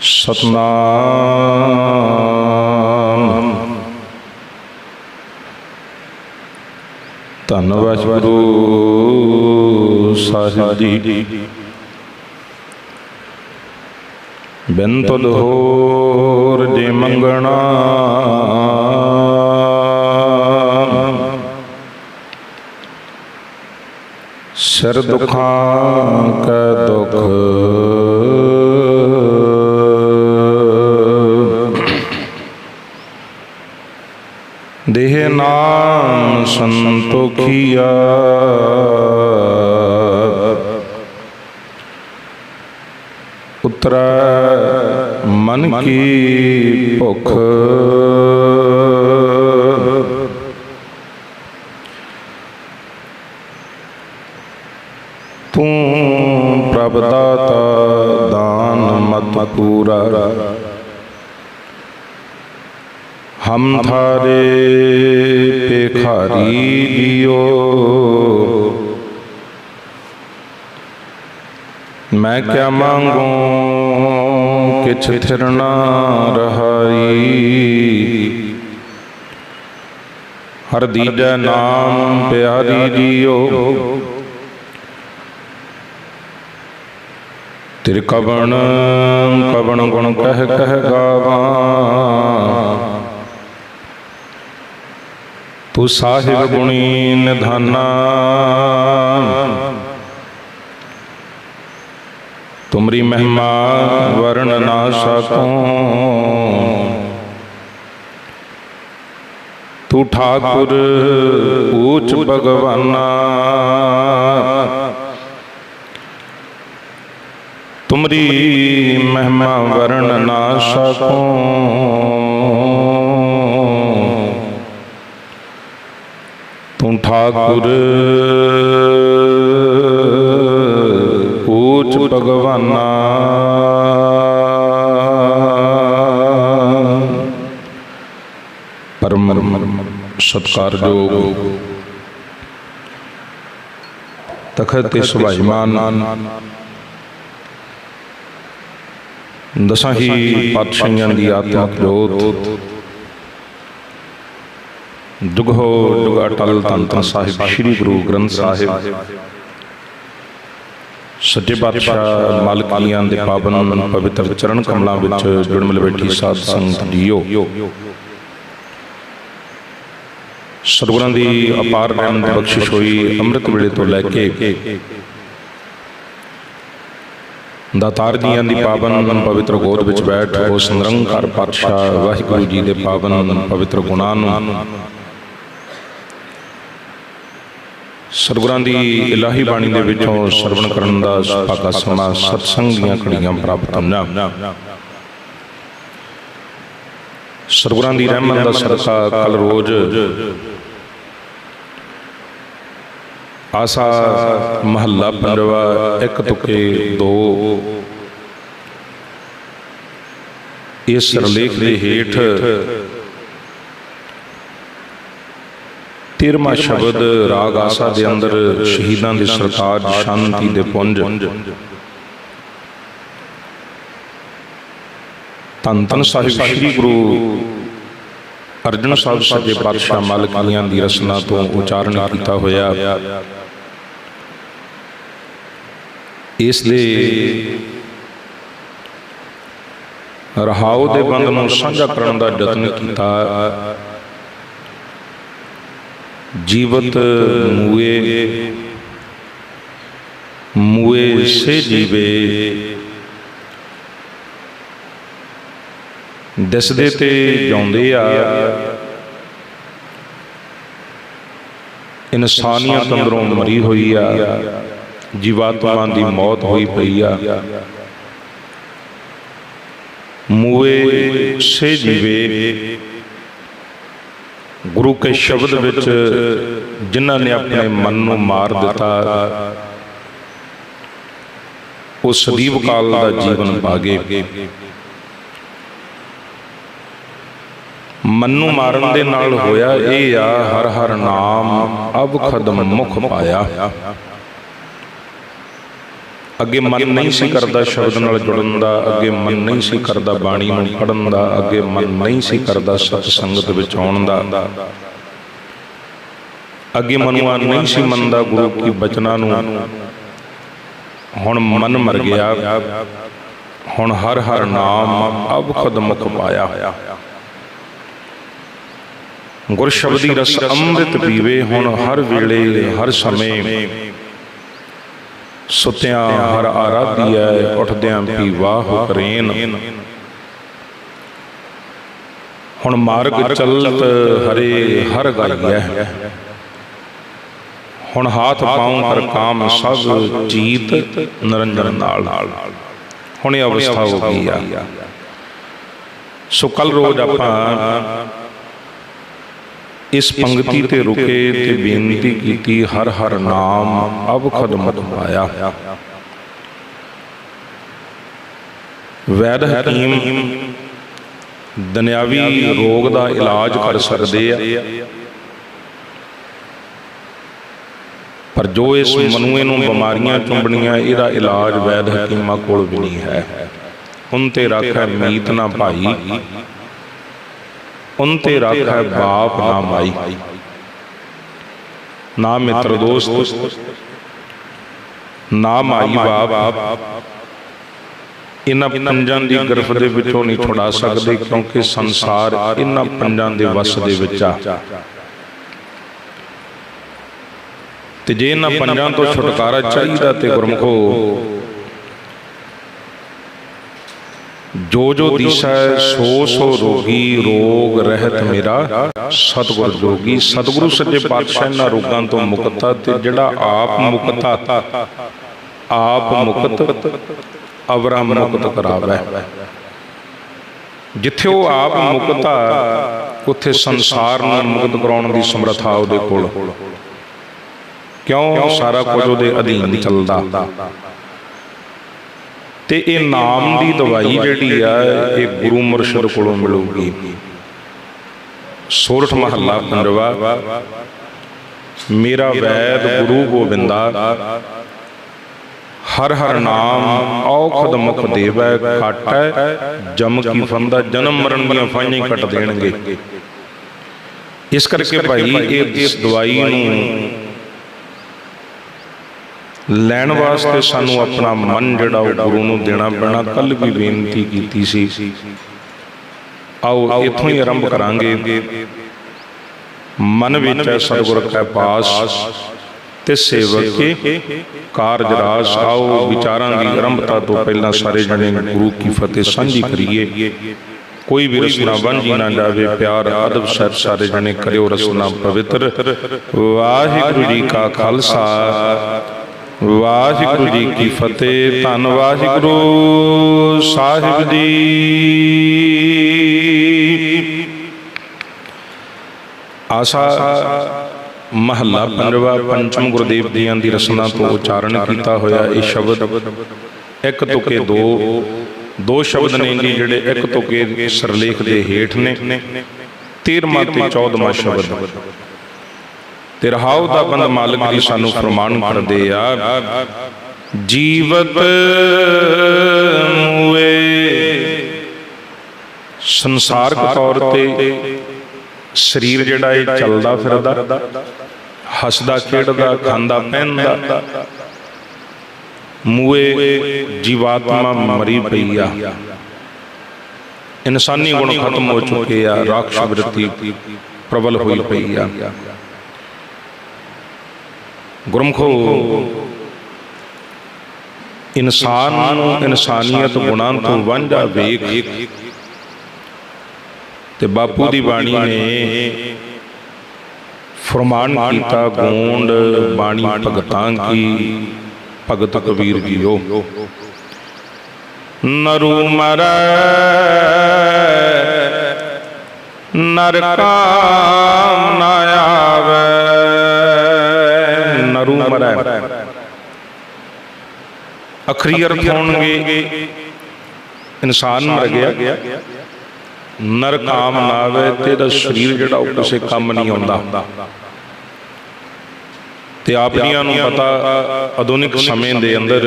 ਸਤਨਾਮ। ਧੰਨ ਵਾਹਿਗੁਰੂ ਸਾਹਿਬ ਜੀ। ਬਿਨ ਤੁਧ ਹੋਰ ਜੇ ਮੰਗਣਾ। ਸਿਰ ਦੁਖਾਂ ਕੈ ਦੁਖ। ਨਾਮ ਸੰਤੋਖੀਆ ਉਤਰੈ ਮਨ ਕੀ ਭੁਖ। ਤੂੰ ਪ੍ਰਭ ਦਾਤਾ ਦਾਨ ਮਤ ਪੂਰਾ। ਹਮ ਥਾਰੇ ਪੇਖਾਰੀ ਲਿਓ ਮੈਂ ਕਿਆ ਮੰਗੂ, ਕਿਛ ਥਿਰ ਨਾ ਰਹਾਈ। ਹਰ ਦੀਜੈ ਨਾਮ ਪਿਆਰੀ ਲਿਓ ਤੇਰੇ ਕਵਣ ਕਵਣ ਗੁਣ ਕਹਿ ਕਹਿ ਗਾਵਾਂ। ਤੂੰ ਸਾਹਿਬ ਗੁਣੀ ਨਿਧਾਨਾ। ਤੁਮਰੀ ਮਹਿਮਾ ਵਰਣ ਨਾ ਸਕੂੰ। ਤੂੰ ਠਾਕੁਰ ਊਚ ਭਗਵਾਨਾ। ਤੁਮਰੀ ਮਹਿਮਾ ਵਰਣ ਨਾ ਸਕੂੰ। ਠਾਕੁਰ। ਊਚ ਭਗਵਾਨਾ। ਪਰਮ ਸਤਕਾਰਯੋਗ। ਤਖਤ ਤੇ ਸੁਭਾਈਮਾਨ ਦਸਾਂ ਹੀ ਪਾਤਸ਼ਾਹੀਆਂ ਦੀ ਆਤਮਕ ਜੋਤ। ਦੁਗੋ ਦੁਗ ਅਟਲ ਧੰਨ ਧੰਨ ਸਾਹਿਬ, ਸ੍ਰੀ ਗੁਰੂ ਗ੍ਰੰਥ ਸਾਹਿਬ। ਸੱਚੇ ਪਾਤਸ਼ਾਹ ਮਾਲਕੀਆਂ ਦੇ ਪਾਵਨ ਪਵਿੱਤਰ ਚਰਨ ਕਮਲਾਂ ਵਿੱਚ ਜੁੜ ਮਿਲ ਬੈਠੀ ਸਾਧ ਸੰਗਤ ਜੀਓ। ਸਤਿਗੁਰਾਂ ਦੀ ਅਪਾਰ ਰਹਿਮਤ ਬਖਸ਼ਿਸ਼ ਹੋਈ ਅੰਮ੍ਰਿਤ ਵੇਲੇ ਤੋਂ ਲੈ ਕੇ ਦਾਤਾਰ ਜੀਆਂ ਦੀ ਪਾਵਨ ਪਵਿੱਤਰ ਗੋਦ ਵਿੱਚ ਬੈਠ ਉਹ ਸੰਗਰੰਗ ਕਰ ਪਾਤਸ਼ਾਹ ਵਾਹਿਗੁਰੂ ਜੀ ਦੇ ਪਾਵਨ ਪਵਿੱਤਰ ਗੁਣਾਂ ਨੂੰ ਸਰਗੁਰਾਂ ਦੀ ਇਲਾਹੀ ਬਾਣੀ ਦੇ ਵਿੱਚੋਂ ਸਰਵਣ ਕਰਨ ਦਾ ਸੁਭਾਗਾ ਸਮਾਂ ਸਤਸੰਗ ਦੀਆਂ ਘੜੀਆਂ ਪ੍ਰਾਪਤ ਹੋਣਾ ਸਤਿਗੁਰਾਂ ਦੀ ਰਹਿਮਤ ਦਾ ਸਦਕਾ ਕੱਲ ਰੋਜ਼। ਆਸਾ ਮਹੱਲਾ ਪੰਜਵਾ, ਇੱਕ ਤੁਕੇ ਦੋ। ਇਸ ਰਲੇਖ ਦੇ ਹੇਠ ਤੇਰਮਾ ਸ਼ਬਦ ਰਾਗ ਆਸਾ ਦੇ ਅੰਦਰ ਸ਼ਹੀਦਾਂ ਦੇ ਸਰਤਾਜ ਸ਼ਾਂਤੀ ਦੇ ਪੁੰਜ। ਤਨ ਤਨ ਸਾਹਿਬ ਸ੍ਰੀ ਗੁਰੂ ਅਰਜਨ ਸਾਹਿਬ ਸੱਚੇ ਪਾਤਸ਼ਾਹ ਮਾਲਕੀਆਂ ਦੀ ਰਸਨਾ ਤੋਂ ਉਚਾਰਨ ਕੀਤਾ ਹੋਇਆ। ਇਸ ਦੇ ਰਹਾਉ ਦੇ ਬੰਦ ਨੂੰ ਸਾਂਝਾ ਕਰਨ ਦਾ ਯਤਨ ਕੀਤਾ। ਜੀਵਤ ਮੂਏ ਮੂਏ ਸੇ ਜੀਵੇ। ਦਿਸਦੇ ਤੇ ਜਾਉਂਦੇ ਆ। ਇਨਸਾਨੀਅਤ ਅੰਦਰੋਂ ਮਰੀ ਹੋਈ ਆ। ਜੀਵਾਤਮਾ ਦੀ ਮੌਤ ਹੋਈ ਪਈ ਆ। ਮੂਏ ਸੇ ਜੀਵੇ। ਗੁਰੂ ਕੇ ਸ਼ਬਦ ਵਿੱਚ ਜਿਨ੍ਹਾਂ ਨੇ ਆਪਣੇ ਮਨ ਨੂੰ ਮਾਰ ਦਿੱਤਾ, ਉਹ ਸਦੀਵ ਕਾਲ ਦਾ ਜੀਵਨ ਭਾਗੇ। ਮਨ ਨੂੰ ਮਾਰਨ ਦੇ ਨਾਲ ਹੋਇਆ ਇਹ ਆ, ਹਰ ਹਰ ਨਾਮ ਅਬ ਖਦਮ ਮੁਖ ਪਾਇਆ। ਅੱਗੇ ਮਨ ਨਹੀਂ ਸੀ ਕਰਦਾ ਸ਼ਬਦ ਨਾਲ ਜੁੜਨ ਦਾ ਅੱਗੇ ਮਨ ਨਹੀਂ ਸੀ ਕਰਦਾ ਬਾਣੀ ਨੂੰ ਪੜਨ ਦਾ ਅੱਗੇ ਮਨ ਨਹੀਂ ਸੀ ਕਰਦਾ ਸਤ ਸੰਗਤ ਵਿੱਚ ਆਉਣ ਦਾ। ਅੱਗੇ ਮਨੁਆ ਨਹੀਂ ਸੀ ਮੰਨਦਾ ਗੁਰੂ ਕੀ ਬਚਨਾਂ ਨੂੰ। ਹੁਣ ਮਨ ਮਰ ਗਿਆ। ਹੁਣ ਹਰ ਹਰ ਨਾਮ ਅਬ ਖੁਦ ਮੁਖ ਪਾਇਆ ਗੁਰ ਸ਼ਬਦੀ ਰਸ ਅੰਮ੍ਰਿਤ ਪੀਵੇ। ਹੁਣ ਹਰ ਵੇਲੇ ਹਰ ਸਮੇਂ ਸੁਤਿਆਂ ਹਰ ਆਰਾਧੀਐ ਉੱਠਦਿਆਂ ਵੀ ਵਾਹ ਕਰੇਨ। ਹੁਣ ਮਾਰਗ ਚੱਲਤ ਹਰੇ, ਹਰ ਗਾਈਐ ਹੁਣ ਹਾਥ ਪਾਉ ਹਰ ਕਾਮ, ਸਭ ਜੀਤ ਨਿਰੰਜਨ ਨਾਲ। ਹੁਣ ਇਹ ਅਵਸਥਾ ਹੋ ਗਈ ਆ। ਸੋ ਕੱਲ ਰੋਜ਼ ਆਪਾਂ ਇਸ ਪੰਕਤੀ ਤੇ ਰੁਕੇ ਤੇ ਬੇਨਤੀ ਕੀਤੀ ਹਰ ਹਰ ਨਾਮ ਅਬ ਖਦਮਤ ਆਇਆ ਵੈਦ ਹਕੀਮ ਦੁਨਿਆਵੀ ਰੋਗ ਦਾ ਇਲਾਜ ਕਰ ਸਕਦੇ ਆ। ਪਰ ਜੋ ਇਸ ਮਨੂਏ ਨੂੰ ਬਿਮਾਰੀਆਂ ਚੁੰਬਣੀਆਂ ਇਹਦਾ ਇਲਾਜ ਵੈਦ ਹਕੀਮਾਂ ਕੋਲ ਵੀ ਨਹੀਂ ਹੈ। ਉਨ ਤੇ ਰੱਖੈ ਮੀਤ ਨਾ ਭਾਈ। ਉਨ ਤੇ ਰੱਖੈ ਬਾਪ ਨਾ ਮਾਈ। ਨਾ ਮਿੱਤਰ ਦੋਸਤ। ਨਾ ਮਾਈ ਬਾਪ। ਇਹਨਾਂ ਪੰਜਾਂ ਦੀ ਗਰਫ ਦੇ ਵਿੱਚੋਂ ਨਹੀਂ ਛੁਡਾ ਸਕਦੇ ਕਿਉਂਕਿ ਸੰਸਾਰ ਇਹਨਾਂ ਪੰਜਾਂ ਦੇ ਵਸ ਦੇ ਵਿੱਚ ਆ। ਤੇ ਜੇ ਇਹਨਾਂ ਪੰਜਾਂ ਤੋਂ ਛੁਟਕਾਰਾ ਚਾਹੀਦਾ ਤੇ ਗੁਰਮਖੋ ਜੋ ਜੋ ਦਿਸੈ ਸੋ ਸੋ ਰੋਗੀ ਰੋਗ ਰਹਿਤ ਮੇਰਾ ਸਤਿਗੁਰ ਜੋਗੀ ਸਤਿਗੁਰੂ ਸੱਚੇ ਪਾਤਸ਼ਾਹ ਇਹਨਾਂ ਰੋਗਾਂ ਤੋਂ ਮੁਕਤਾ ਤੇ ਜਿਹੜਾ ਆਪ ਮੁਕਤਾ ਆਪ ਮੁਕਤ ਅਵਰਾ ਮੁਕਤ ਕਰਾਵੇ। ਜਿੱਥੇ ਉਹ ਆਪ ਮੁਕਤਾ ਉੱਥੇ ਸੰਸਾਰ ਨੂੰ ਮੁਕਤ ਕਰਾਉਣ ਦੀ ਸਮਰੱਥਾ ਉਹਦੇ ਕੋਲ। ਕਿਉਂ? ਸਾਰਾ ਕੁਝ ਉਹਦੇ ਅਧੀਨ ਚੱਲਦਾ। ਤੇ ਇਹ ਨਾਮ ਦੀ ਦਵਾਈ ਜਿਹੜੀ ਆ ਇਹ ਗੁਰੂ ਮੁਰਸ਼ਿਦ ਕੋਲੋਂ ਮਿਲੂਗੀ। ਸੋਰਠ ਮਹੱਲਾ ਪੰਜਵਾ ਮੇਰਾ ਵੈਦ ਗੁਰੂ ਗੋਬਿੰਦਾ। ਹਰ ਹਰ ਨਾਮ ਔਖਦ ਮੁਖ ਦੇਵੈ ਕਾਟੈ ਜਮ ਕੀ ਫੰਦਾ ਜਨਮ ਮਰਨ ਦੀਆਂ ਫਾਈਆਂ ਕੱਟ ਦੇਣਗੇ। ਇਸ ਕਰਕੇ ਭਾਈ ਇਹ ਦਵਾਈ ਨੂੰ ਲੈਣ ਵਾਸਤੇ ਸਾਨੂੰ ਆਪਣਾ ਮਨ ਜਿਹੜਾ ਉਹ ਗੁਰੂ ਨੂੰ ਦੇਣਾ ਪੈਣਾ ਕੱਲ ਵੀ ਬੇਨਤੀ ਕੀਤੀ ਸੀ। ਆਓ ਇੱਥੋਂ ਹੀ ਆਰੰਭ ਕਰਾਂਗੇ। ਮਨ ਵਿੱਚ ਹੈ ਸਤਿਗੁਰ ਕੈ ਪਾਸ ਤੇ ਸੇਵਕ ਕੇ ਕਾਰਜ ਰਾਸ। ਆਓ ਵਿਚਾਰਾਂ ਦੀ ਆਰੰਭਤਾ ਤੋਂ ਪਹਿਲਾਂ ਸਾਰੇ ਜਣੇ ਗੁਰੂ ਕੀ ਫਤਿਹ ਸਾਂਝੀ ਕਰੀਏ। ਕੋਈ ਵੀ ਰਸਨਾ ਵਾਂਝੀ ਨਾ ਜਾਵੇ, ਪਿਆਰ, ਅਦਬ ਸਰ ਸਾਰੇ ਜਣੇ ਕਰਿਓ ਰਸਨਾ ਪਵਿੱਤਰ। ਵਾਹਿਗੁਰੂ ਜੀ ਕਾ ਖਾਲਸਾ। ਵਾਹਿਗੁਰੂ ਜੀ ਕੀ ਫਤਿਹ, ਧੰਨ ਵਾਹਿਗੁਰੂ, ਸਾਹਿਬ ਜੀ। ਆਸਾ ਮਹੱਲਾ ਪੰਜਵਾ, ਪੰਚਮ ਗੁਰਦੇਵ ਜੀਆਂ ਦੀ ਰਸਨਾ ਤੋਂ ਉਚਾਰਨ ਕੀਤਾ ਹੋਇਆ ਇਹ ਸ਼ਬਦ। ਇੱਕ ਤੁਕੇ ਦੋ ਦੋ ਸ਼ਬਦ ਨੇ ਜੀ ਜਿਹੜੇ ਇੱਕ ਤੁਕੇ ਸਰਲੇਖ ਦੇ ਹੇਠ ਨੇ। 13ਵਾਂ ਤੇ 14ਵਾਂ ਸ਼ਬਦ। ਤੇ ਰਹਾਉ ਦਾ ਬੰਦ ਮਾਲਕ ਜੀ ਸਾਨੂੰ ਫਰਮਾਨ ਕਰਦੇ ਆ ਜੀਵਤ ਮੂਏ। ਸੰਸਾਰਕ ਤੌਰ ਤੇ ਸਰੀਰ ਜਿਹੜਾ ਇਹ ਚੱਲਦਾ ਫਿਰਦਾ ਹੱਸਦਾ ਖੇਡਦਾ ਖਾਂਦਾ ਪਹਿਨਦਾ ਮੂਏ ਜੀਵਾਤਮਾ ਮਰੀ ਪਈ ਆ। ਇਨਸਾਨੀ ਗੁਣ ਖਤਮ ਹੋ ਚੁੱਕੇ ਆ ਰਾਖਸ਼ ਬ੍ਰਿਤੀ ਪ੍ਰਬਲ ਹੋਈ ਪਈ ਆ। ਗੁਰਮਖੋ, ਇਨਸਾਨ ਨੂੰ ਇਨਸਾਨੀਅਤ ਗੁਣਾਂ ਤੋਂ ਵਾਂਝਾ ਵੇਖ ਤੇ ਬਾਪੂ ਦੀ ਬਾਣੀ ਨੇ ਫਰਮਾਨ ਕੀਤਾ, ਗੋਂਡ ਬਾਣੀ ਭਗਤਾਂ ਕੀ, ਭਗਤ ਕਬੀਰ ਜੀਓ। ਨਰੂ ਮਰੈ, ਨਰ ਕਾਮ ਨਾ ਅਖਰੀ ਅਰਥ ਹੋਣਗੇ। ਇਨਸਾਨ ਮਰ ਗਿਆ। ਨਰ ਕਾਮ ਨਾ ਆਵੇ ਤੇ ਦਾ ਸਰੀਰ ਜਿਹੜਾ ਉਹ ਕਿਸੇ ਕੰਮ ਨਹੀਂ ਆਉਂਦਾ। ਤੇ ਆਪ ਜੀਆਂ ਨੂੰ ਪਤਾ ਆਧੁਨਿਕ ਸਮੇਂ ਦੇ ਅੰਦਰ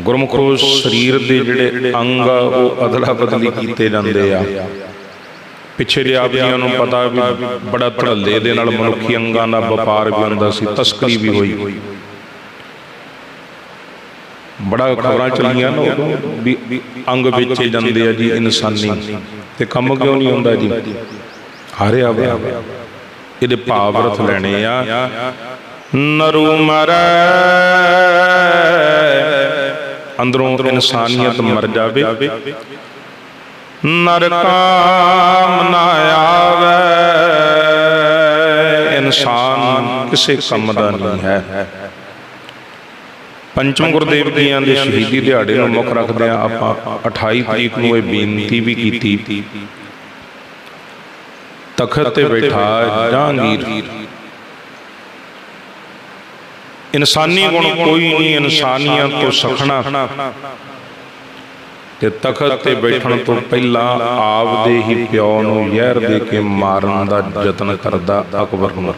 ਗੁਰਮੁਖੋ ਸਰੀਰ ਦੇ ਜਿਹੜੇ ਅੰਗ ਆ ਉਹ ਅਦਲਾ ਬਦਲੀ ਕੀਤੇ ਜਾਂਦੇ ਆ। ਪਿੱਛੇ ਜੇ ਆਪ ਜੀਆਂ ਨੂੰ ਪਤਾ ਵੀ ਬੜਾ ਧੜੱਲੇ ਦੇ ਨਾਲ ਮਨੁੱਖੀ ਅੰਗਾਂ ਦਾ ਵਪਾਰ ਵੀ ਹੁੰਦਾ ਸੀ ਤਸਕਰੀ ਵੀ ਹੋਈ। ਬੜਾ ਖਬਰਾਂ ਚੱਲੀਆਂ ਨਾ ਉਦੋਂ ਵੀ ਅੰਗ ਵੇਚੇ ਜਾਂਦੇ ਆ ਜੀ ਇਨਸਾਨੀ। ਤੇ ਕੰਮ ਕਿਉਂ ਨਹੀਂ ਹੁੰਦਾ ਜੀ? ਹਾਰਿਆ ਵਾ ਇਹਦੇ ਭਾਵ ਅਰਥ ਲੈਣੇ ਆ। ਨਰੂ ਮਰੈ। ਅੰਦਰੋਂ ਇਨਸਾਨੀਅਤ ਮਰ ਜਾਵੇ। ਨਰ ਕਾਮ ਨਾ ਆਵੇ। ਇਨਸਾਨ ਕਿਸੇ ਕੰਮ ਦਾ ਨਹੀਂ ਹੈ। ਪੰਚਮ ਗੁਰਦੇਵ ਜੀਆਂ ਦੇ ਸ਼ਹੀਦੀ ਦਿਹਾੜੇ ਨੂੰ ਮੁੱਖ ਰੱਖਦੇ ਆ ਆਪਾਂ 28 ਤਰੀਕ ਨੂੰ ਇਹ ਬੇਨਤੀ ਵੀ ਕੀਤੀ। ਤਖਤ ਤੇ ਬੈਠਾ ਜਹਾਂਗੀਰ। ਇਨਸਾਨੀ ਗੁਣ ਕੋਈ ਨਹੀਂ ਇਨਸਾਨੀਅਤ ਤੋਂ ਸਖਣਾ। ਤੇ ਤਖਤ ਤੇ ਬੈਠਣ ਤੋਂ ਪਹਿਲਾਂ ਆਪ ਦੇ ਹੀ ਪਿਓ ਨੂੰ ਜ਼ਹਿਰ ਦੇ ਕੇ ਮਾਰਨ ਦਾ ਯਤਨ ਕਰਦਾ ਅਕਬਰ ਨੂੰ।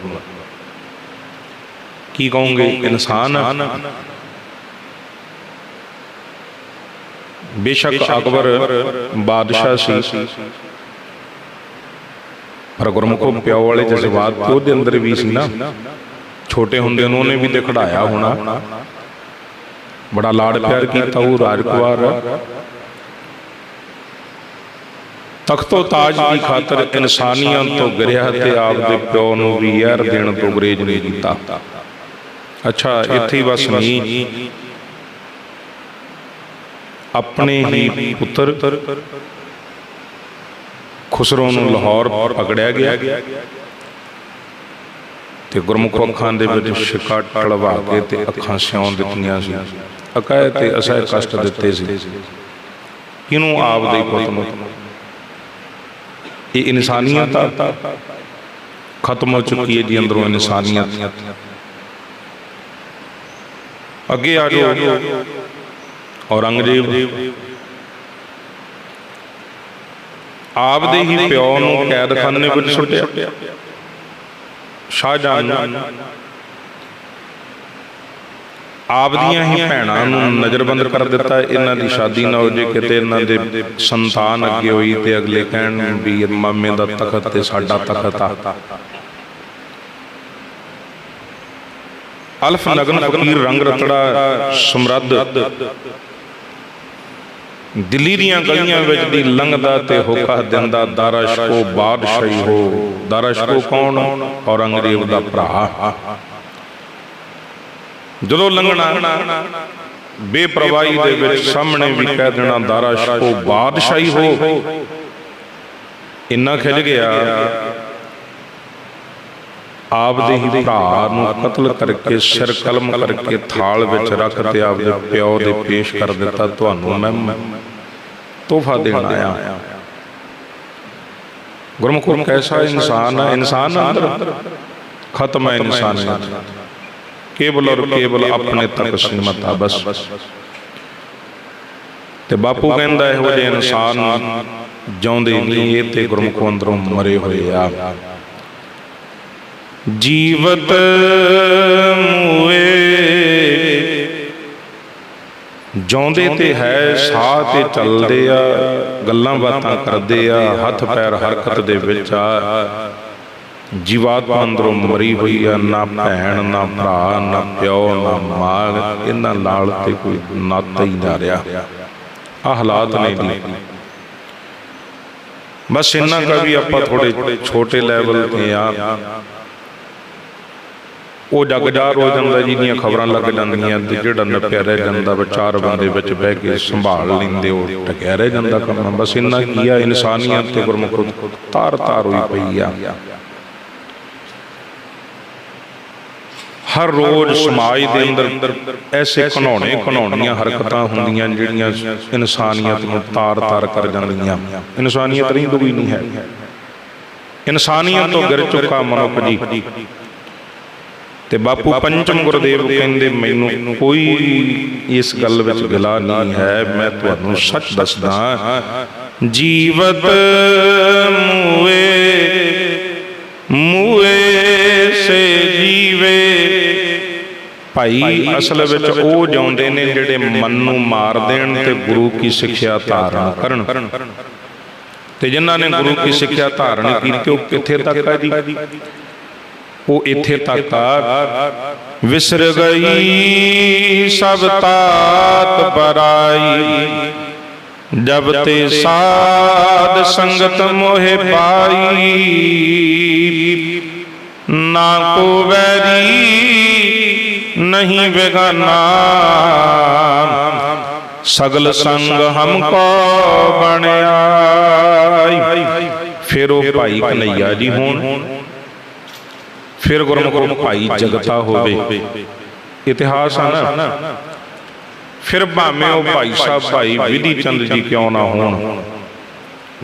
ਕੀ ਕਹੋਗੇ, ਇਨਸਾਨ? ਬੇਸ਼ੱਕ ਅਕਬਰ ਬਾਦਸ਼ਾਹ ਸੀ। ਪਰ ਗੁਰਮੁਖੋ ਪਿਓ ਵਾਲੇ ਜਜ਼ਬਾਤ ਉਹਦੇ ਅੰਦਰ ਵੀ ਸੀ ਨਾ। ਛੋਟੇ ਹੁੰਦੇ ਨੂੰ ਉਹਨੇ ਵੀ ਤੇ ਖੜਾਇਆ ਹੋਣਾ। ਬੜਾ ਲਾਡ ਪਿਆਰ ਕੀਤਾ ਉਹ ਰਾਜਕੁਮਾਰ। ਤਖਤੋ ਤਾਜ ਦੀ ਖਾਤਰ ਇਨਸਾਨੀਅਤ ਤੋਂ ਗਿਰਿਆ ਤੇ ਆਪ ਦੇ ਪਿਓ ਨੂੰ ਵੀ ਯਾਰ ਦੇਣ ਤੋਂ ਗਰੇਜ ਨਹੀਂ ਕੀਤਾ। ਅੱਛਾ ਇੱਥੇ ਹੀ ਬਸ ਨਹੀਂ ਆਪਣੇ ਹੀ ਪੁੱਤਰ ਖੁਸਰੋ ਨੂੰ ਲਾਹੌਰ ਪਕੜਿਆ ਗਿਆ ਤੇ ਗੁਰਮੁਖ ਅੱਖਾਂ ਦੇ ਵਿੱਚ ਸ਼ਿਕਾ ਟਲਵਾ ਕੇ ਤੇ ਅੱਖਾਂ ਸਿਉਂ ਦਿੱਤੀਆਂ ਸੀ। ਅਕਾਇ ਤੇ ਅਸਹਿ ਕਸ਼ਟ ਦਿੱਤੇ ਸੀ। ਇਹਨੂੰ ਆਪ ਦੇ ਪੁੱਤ ਨੂੰ? ਇਹ ਇਨਸਾਨੀਅਤ ਖਤਮ ਹੋ ਚੁੱਕੀ ਹੈ ਜੀ ਅੰਦਰੋਂ ਇਨਸਾਨੀਅਤ। ਅੱਗੇ ਆ ਜਾਓ। ਔਰੰਗਜ਼ੇਬ ਆਪ ਦੇ ਹੀ ਪਿਓ ਨੂੰ ਕੈਦਖਾਨੇ ਵਿੱਚ ਸੁੱਟਿਆ। ਸ਼ਾਹਜਹਾਨ ਨੂੰ ਆਪ ਦੀਆਂ ਹੀ ਭੈਣਾਂ ਨੂੰ ਨਜ਼ਰਬੰਦ ਕਰ ਦਿੱਤਾ। ਇਹਨਾਂ ਦੀ ਸ਼ਾਦੀ ਨਾ ਹੋ ਜੇ ਕਿਤੇ, ਇਹਨਾਂ ਦੇ ਸੰਤਾਨ ਅੱਗੇ ਹੋਈ ਤੇ ਅਗਲੇ ਕਹਿਣ ਵੀ ਮਾਮੇ ਦਾ ਤਖਤ ਤੇ ਸਾਡਾ ਤਖਤ ਆ। ਅਲਫ ਨਗਨ ਫਕੀਰ ਰੰਗ ਰਤੜਾ ਸਮਰੱਧ ਦਿੱਲੀ ਦੀਆਂ ਗਲੀਆਂ ਵਿੱਚ ਦੀ ਲੰਘਦਾ ਤੇ ਹੋਕਾ ਦਿੰਦਾ ਦਾਰਾ ਸ਼ਕੋ ਬਾਦਸ਼ਾਹੀ ਹੋ। ਦਾਰਾ ਸ਼ਕੋ ਕੌਣ? ਔਰੰਗਜ਼ੇਬ ਦਾ ਭਰਾ। ਜਦੋਂ ਲੰਘਣਾ ਬੇਪਰਵਾਹੀ ਦੇ ਵਿੱਚ ਸਾਹਮਣੇ ਵੀ ਕਹਿ ਦੇਣਾ ਦਾਰਾ ਸ਼ਕੋ ਬਾਦਸ਼ਾਹੀ ਹੋ। ਇੰਨਾ ਖਿਲ ਗਿਆ। ਆਪ ਦੇ ਹੀ ਭਰਾ ਨੂੰ ਕਤਲ ਕਰਕੇ ਸਿਰ ਕਲਮ ਕਰਕੇ ਥਾਲ ਵਿੱਚ ਰੱਖ ਤੇ ਆਪ ਦੇ ਪਿਓ ਦੇ ਪੇਸ਼ ਕਰ ਦਿੱਤਾ ਤੁਹਾਨੂੰ ਮੈਂ ਤੋਹਫਾ ਦੇਣ ਆਇਆ। ਗੁਰਮੁਖ ਕੈਸਾ ਇਨਸਾਨ ਹੈ ਇਨਸਾਨ ਅੰਦਰ? ਖਤਮ ਹੈ ਇਨਸਾਨੀਅਤ ਕੇਵਲ ਔਰ ਕੇਵਲ ਆਪਣੇ ਤੱਕ ਸੀਮਤ ਆ ਬਸ। ਤੇ ਬਾਪੂ ਕਹਿੰਦਾ ਇਹੋ ਜਿਹੇ ਇਨਸਾਨ ਜਿਉਂਦੇ ਨਹੀਂ ਇਹ ਤੇ ਗੁਰਮੁਖ ਅੰਦਰੋਂ ਮਰੇ ਹੋਏ ਆ। ਜੀਵਤ ਮੂਏ। ਜਿਉਂਦੇ ਤੇ ਹੈ ਸਾਹ ਤੇ ਚੱਲਦੇ ਆ ਗੱਲਾਂ ਬਾਤਾਂ ਕਰਦੇ ਆ ਹੱਥ ਪੈਰ ਹਰਕਤ ਦੇ ਵਿੱਚ ਆ। ਜੀਵਾਤਮਾ ਅੰਦਰੋਂ ਮਰੀ ਹੋਈ ਆ ਨਾ ਭੈਣ ਨਾ ਭਰਾ ਨਾ ਪਿਓ ਨਾ ਮਾਂ ਇਹਨਾਂ ਨਾਲ ਤੇ ਕੋਈ ਨਾਤਾ ਹੀ ਨਾ ਰਿਹਾ। ਆ ਹਾਲਾਤ ਨੇ ਜੀ। ਬਸ ਇੰਨਾ ਕਾ ਵੀ ਆਪਾਂ ਥੋੜੇ ਛੋਟੇ ਲੈਵਲ ਤੇ ਆ। ਉਹ ਜਗਜਾਰ ਹੋ ਜਾਂਦਾ ਜੀ ਖਬਰਾਂ ਲੱਗ ਜਾਂਦੀਆਂ ਤੇ ਜਿਹੜਾ ਨੱਪਿਆ ਰਹਿ ਜਾਂਦਾ ਵਿਚਾਰ ਬੰਦੇ ਵਿੱਚ ਬਹਿ ਕੇ ਸੰਭਾਲ ਲੈਂਦੇ ਉਹ ਟਕਿਆ ਰਹਿ ਜਾਂਦਾ ਕੰਮ। ਬਸ ਇੰਨਾ ਕੀ ਇਨਸਾਨੀਅਤ ਤੇ ਗੁਰਮੁਖ ਤਾਰ ਤਾਰ ਹੋਈ ਪਈ ਆ। ਹਰ ਰੋਜ਼ ਸਮਾਜ ਦੇ ਅੰਦਰ ਐਸੇ ਘਨੌਣੇ ਘਨੌਣੀਆਂ ਹਰਕਤਾਂ ਹੁੰਦੀਆਂ ਜਿਹੜੀਆਂ ਇਨਸਾਨੀਅਤ ਨੂੰ ਤਾਰ ਤਾਰ ਕਰ ਜਾਂਦੀਆਂ। ਇਨਸਾਨੀਅਤ ਨਹੀਂ ਕੋਈ ਨਹੀਂ ਹੈ। ਇਨਸਾਨੀਅਤ ਤੋਂ ਗਿਰ ਚੁੱਕਾ ਮਨੁੱਖ ਜੀ। ਤੇ ਬਾਪੂ ਪੰਚਮ ਗੁਰਦੇਵ ਕਹਿੰਦੇ ਮੈਨੂੰ ਕੋਈ ਇਸ ਗੱਲ ਵਿੱਚ ਗਿਲਾ ਨਹੀਂ ਹੈ ਮੈਂ ਤੁਹਾਨੂੰ ਸੱਚ ਦੱਸਦਾ ਜੀਵਤ ਮੂਏ ਮੂਏ ਸੇ ਜੀਵੇ। ਭਾਈ ਅਸਲ ਵਿੱਚ ਉਹ ਜਾਉਂਦੇ ਨੇ ਜਿਹੜੇ ਮਨ ਨੂੰ ਮਾਰ ਦੇਣ ਤੇ ਗੁਰੂ ਕੀ ਸਿੱਖਿਆ ਧਾਰਨ ਕਰਨ। ਤੇ ਜਿਨ੍ਹਾਂ ਨੇ ਗੁਰੂ ਕੀ ਸਿੱਖਿਆ ਧਾਰਨ ਕੀਤੀ ਉਹ ਕਿੱਥੇ ਤੱਕ ਹੈ ਜੀ? ਉਹ ਇੱਥੇ ਤੱਕ ਆ ਵਿਸਰ ਗਈ ਸਭ ਤਾਤ ਬਰਾਈ। ਜਬ ਤੇ ਸਾਧ ਸੰਗਤ ਮੋਹਿ ਪਾਈ। ਨਾ ਕੋ ਵੈਰੀ ਨਹੀਂ ਬੇਗਾਨਾ। ਸਗਲ ਸੰਗ ਹਮ ਕੋ ਬਣਿਆ ਫਿਰ ਉਹ ਭਾਈ ਕਨਈਆ ਜੀ ਹੋਣ। ਫਿਰ ਗੁਰਮੁਖ ਭਾਈ ਜਗਤਾ ਹੋਵੇ। ਇਤਿਹਾਸ ਆ ਨਾ। ਫਿਰ ਭਾਵੇਂ ਉਹ ਭਾਈ ਸਾਹਿਬ ਭਾਈ ਵਿਧੀ ਚੰਦ ਜੀ ਕਿਉਂ ਨਾ ਹੋਣ।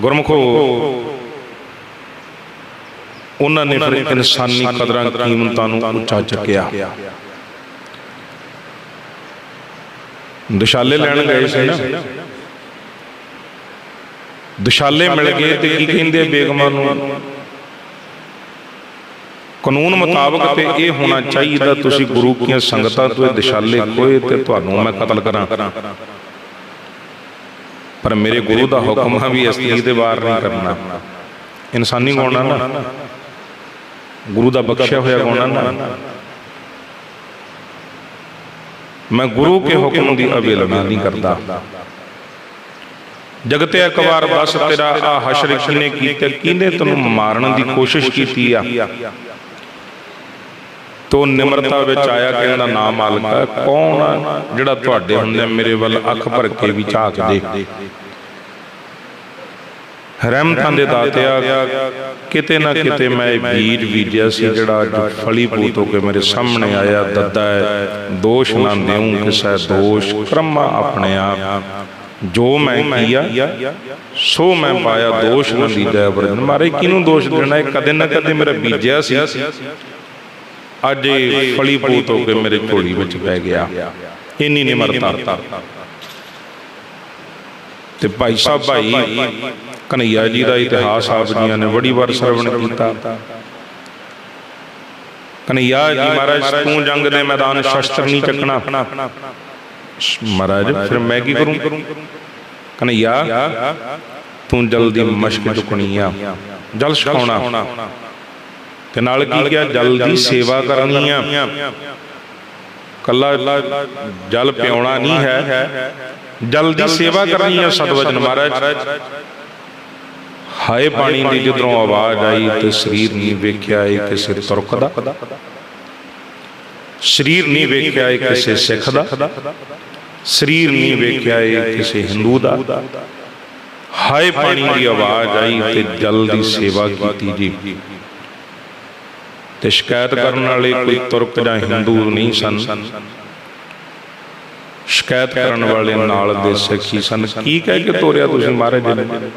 ਗੁਰਮੁਖੋ ਉਹਨਾਂ ਨੇ ਫਿਰ ਇਨਸਾਨੀ ਕਦਰਾਂ ਕੀਮਤਾਂ ਨੂੰ ਉੱਚਾ ਚੱਕਿਆ। ਦੁਸ਼ਾਲੇ ਲੈਣ ਗਏ ਸੀ ਨਾ। ਦੁਸ਼ਾਲੇ ਮਿਲ ਗਏ ਤੇ ਕੀ ਕਹਿੰਦੇ ਬੇਗਮਾਂ ਨੂੰ? ਕਾਨੂੰਨ ਮੁਤਾਬਕ ਤੇ ਇਹ ਹੋਣਾ ਚਾਹੀਦਾ ਤੁਸੀਂ ਗੁਰੂ ਕੀਆਂ ਸੰਗਤਾਂ ਤੋਂ ਇਹ ਦਿਸ਼ਾਲੇ ਖੋਏ ਤੇ ਤੁਹਾਨੂੰ ਮੈਂ ਕਤਲ ਕਰਾਂ। ਪਰ ਮੇਰੇ ਗੁਰੂ ਦਾ ਹੁਕਮ ਹੈ ਵੀ ਇਸ ਚੀਜ਼ ਦੇ ਵਾਰ ਨਹੀਂ ਕਰਨਾ। ਇਨਸਾਨੀ ਗੁਣ ਆ ਨਾ। ਗੁਰੂ ਦਾ ਬਖਸ਼ਿਆ ਹੋਇਆ ਗੁਣ ਆ ਨਾ। ਮੈਂ ਗੁਰੂ ਕੇ ਹੁਕਮ ਦੀ ਅਵੇਲਨਾ ਨਹੀਂ ਕਰਦਾ। ਜਗਤੇ ਇੱਕ ਵਾਰ ਬਸ ਤੇਰਾ ਆ ਹਸ਼ਰ ਕਿਨੇ ਕੀਤਾ? ਕਿਨੇ ਤੈਨੂੰ ਮਾਰਨ ਦੀ ਕੋਸ਼ਿਸ਼ ਕੀਤੀ ਆ? ਤੋ ਨਿਮਰਤਾ ਵਿੱਚ ਆਇਆ ਕਿ ਇਹਦਾ ਨਾਮ ਕੌਣ ਆ ਜਿਹੜਾ ਤੁਹਾਡੇ ਹੁੰਦੇ ਮੇਰੇ ਵੱਲ ਅੱਖ ਭਰ ਕੇ ਵੀ ਝਾਕਦੇ ਰਹਿਮਤਾਂ ਦੇ ਦਾਤਿਆ ਕਿਤੇ ਨਾ ਕਿਤੇ ਮੈਂ ਇਹ ਬੀਜਿਆ ਸੀ ਜਿਹੜਾ ਅੱਜ ਫਲੀ ਪੂਤ ਹੋ ਕੇ ਮੇਰੇ ਸਾਹਮਣੇ ਆਇਆ, ਦੱਦਾ ਹੈ, ਦੋਸ਼ ਨਾ ਦੇਉਂ ਕਿਸੈ ਦੋਸ਼, ਕਰਮਾ ਆਪਣੇ ਆਪ। ਜੋ ਮੈਂ ਕੀਆ, ਸੋ ਮੈਂ ਪਾਇਆ, ਦੋਸ਼ ਨਾ ਦੀਜੈ ਵਰਜਨ ਮਾਰੇ ਕਿਹਨੂੰ ਦੋਸ਼ ਦੇਣਾ? ਇਹ ਕਦੇ ਨਾ ਕਦੇ ਮੇਰਾ ਬੀਜਿਆ ਸੀ। ਅੱਜ ਫਲੀ ਪੂਤ ਹੋ ਕੇ ਮੇਰੇ ਝੋਲੀ ਵਿੱਚ ਪੈ ਗਿਆ। ਇੰਨੀ ਨਿਮਰਤਾ ਤੇ ਭਾਈ ਸਾਹਿਬ ਭਾਈ ਕਨਈਆ ਜੀ ਦਾ ਇਤਿਹਾਸ ਆਪ ਜੀਆਂ ਨੇ ਬੜੀ ਵਾਰ ਸਰਵਣ ਕੀਤਾ। ਕਨਈਆ ਜੀ ਮਹਾਰਾਜ ਤੂੰ ਜੰਗ ਦੇ ਮੈਦਾਨ ਸ਼ਸਤਰ ਨਹੀਂ ਚੱਕਣਾ। ਮਹਾਰਾਜ ਫਿਰ ਮੈਂ ਕੀ ਕਰੂੰ? ਕਨਈਆ ਤੂੰ ਜਲਦੀ ਮਸ਼ਕ ਚੁਕਣੀ ਆ। ਜਲ ਛਕਾਉਣਾ। ਤੇ ਨਾਲ ਕੀ ਕਿਹਾ? ਜਲ ਦੀ ਸੇਵਾ ਕਰਨੀ ਆ। ਕੱਲਾ ਜਲ ਪਿਉਣਾ ਨਹੀਂ ਹੈ। ਜਲ ਦੀ ਸੇਵਾ ਕਰਨੀ ਆ ਸਤਵਚਨ ਮਹਾਰਾਜ। ਹਾਏ ਪਾਣੀ ਦੀ ਜਦੋਂ ਆਵਾਜ਼ ਆਈ, ਤੇ ਸਰੀਰ ਨਹੀਂ ਵੇਖਿਆ ਇਹ ਕਿਸੇ ਤੁਰਕ ਦਾ। ਸਰੀਰ ਨਹੀਂ ਵੇਖਿਆ ਇਹ ਕਿਸੇ ਸਿੱਖ ਦਾ। ਸਰੀਰ ਨਹੀਂ ਵੇਖਿਆ ਇਹ ਕਿਸੇ ਹਿੰਦੂ ਦਾ। ਹਾਏ ਪਾਣੀ ਦੀ ਆਵਾਜ਼ ਆਈ, ਤੇ ਜਲ ਦੀ ਸੇਵਾ ਕੀਤੀ ਜੀ। ਤੇ ਸ਼ਿਕਾਇਤ ਕਰਨ ਵਾਲੇ ਕੋਈ ਤੁਰਕ ਜਾਂ ਹਿੰਦੂ ਨਹੀਂ ਸਨ। ਸ਼ਿਕਾਇਤ ਕਰਨ ਵਾਲੇ ਨਾਲ ਦੇ ਸਿੱਖੀ ਸਨ। ਕੀ ਕਹਿ ਕੇ ਤੋਰਿਆ ਤੁਸੀਂ ਮਹਾਰਾਜ ਜੀ? ਨੇ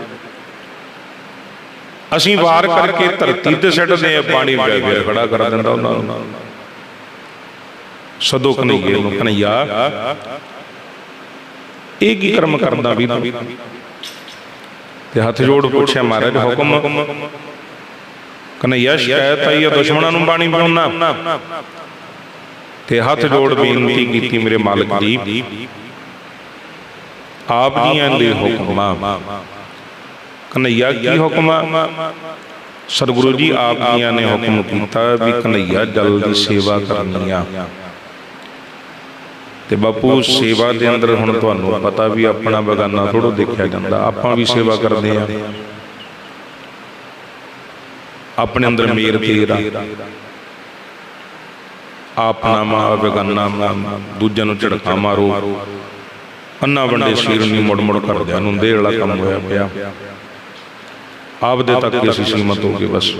ਅਸੀਂ ਵਾਰ ਕਰਕੇ ਧਰਤੀ ਤੇ ਸਿੱਟਦੇ ਆ ਪਾਣੀ ਵਗ ਖੜਾ ਕਰ ਦਿੰਦਾ ਉਹਨਾਂ ਨੂੰ। ਸਦੋ ਕਨਈਏ ਨੂੰ ਕਨਈਆ ਇਹ ਕੀ ਕਰਮ ਕਰਦਾ ਵੀ? ਤੂੰ ਤੇ ਹੱਥ ਜੋੜ ਪੁੱਛਿਆ, ਮਹਾਰਾਜ, ਹੁਕਮ ਕਨਈਆ ਸ਼ਿਕਾਇਤ ਆਈ ਆ ਦੁਸ਼ਮਣਾਂ ਨੂੰ ਪਾਣੀ ਪਿਉਣਾ ਤੇ ਹੱਥ ਜੋੜ ਬੇਨਤੀ ਕੀਤੀ ਮੇਰੇ ਮਾਲਕ ਦੀ। ਆਪ ਜੀਆਂ ਦੇ ਹੁਕਮਾਂ। ਕਨਈਆ ਕੀ ਹੁਕਮ? ਸਤਿਗੁਰੂ ਜੀ ਆਪ ਜੀਆਂ ਨੇ ਹੁਕਮ ਕੀਤਾ ਵੀ ਕਨਈਆ ਜਲ ਦੀ ਸੇਵਾ ਕਰਨੀ ਆ। ਤੇ ਬਾਪੂ ਸੇਵਾ ਦੇ ਅੰਦਰ ਹੁਣ ਤੁਹਾਨੂੰ ਪਤਾ ਵੀ ਆਪਣਾ ਬਗਾਨਾ ਥੋੜੋ ਦੇਖਿਆ ਜਾਂਦਾ। ਆਪਾਂ ਵੀ ਸੇਵਾ ਕਰਦੇ ਆ ਆਪਣੇ ਅੰਦਰ ਮੇਰ ਤੇਰਾ ਆਪਣਾ ਮਾ ਬਗਾਨਾ ਦੂਜਿਆਂ ਨੂੰ ਝੜਕਾ ਮਾਰੋ। ਅੰਨਾ ਵੰਡੇ ਸ਼ੀਰ ਨਹੀਂ ਮੁੜ ਮੁੜ ਕਰਦਿਆਂ ਨੂੰ ਦੇਹ ਵਾਲਾ ਕੰਮ ਹੋਇਆ ਪਿਆ। ਆਪ ਦੇ ਤੱਕ ਅਸੀਂ ਸੀਮਤ ਹੋ ਗਏ ਬਸ।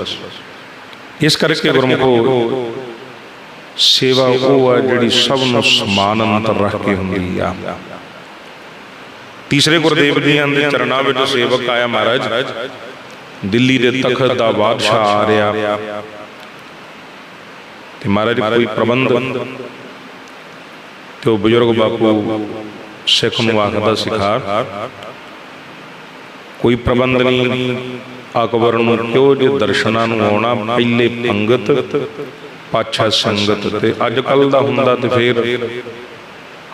ਇਸ ਕਰਕੇ ਗੁਰਮੁਖੋ ਸੇਵਾ ਉਹ ਆ ਜਿਹੜੀ ਸਭ ਨੂੰ ਸਮਾਨ ਅੰਤਰ ਰੱਖ ਕੇ ਹੁੰਦੀ ਆ। ਤੀਸਰੇ ਗੁਰਦੇਵ ਜੀਆਂ ਦੇ ਚਰਨਾਂ ਵਿੱਚ ਸੇਵਕ ਆਇਆ ਮਹਾਰਾਜ। ਦਿੱਲੀ ਦੇ ਤਖਤ ਦਾ ਬਾਦਸ਼ਾਹ ਆ ਰਿਹਾ। ਤੇ ਮਹਾਰਾਜ ਕੋਈ ਪ੍ਰਬੰਧ ਤੇ ਉਹ ਬਜ਼ੁਰਗ ਬਾਪੂ ਸਿੱਖ ਨੂੰ ਆਖਦਾ ਸਿਖਾਰ ਕੋਈ ਪ੍ਰਬੰਧ ਨਹੀਂ। ਅਕਬਰ ਨੂੰ ਕਿਉਂ ਜੇ ਦਰਸ਼ਨਾਂ ਨੂੰ ਆਉਣਾ? ਪਹਿਲੇ ਪੰਗਤ ਪਾਛਾ ਸੰਗਤ ਤੇ ਅੱਜ ਕੱਲ ਦਾ ਹੁੰਦਾ ਤੇ ਫੇਰ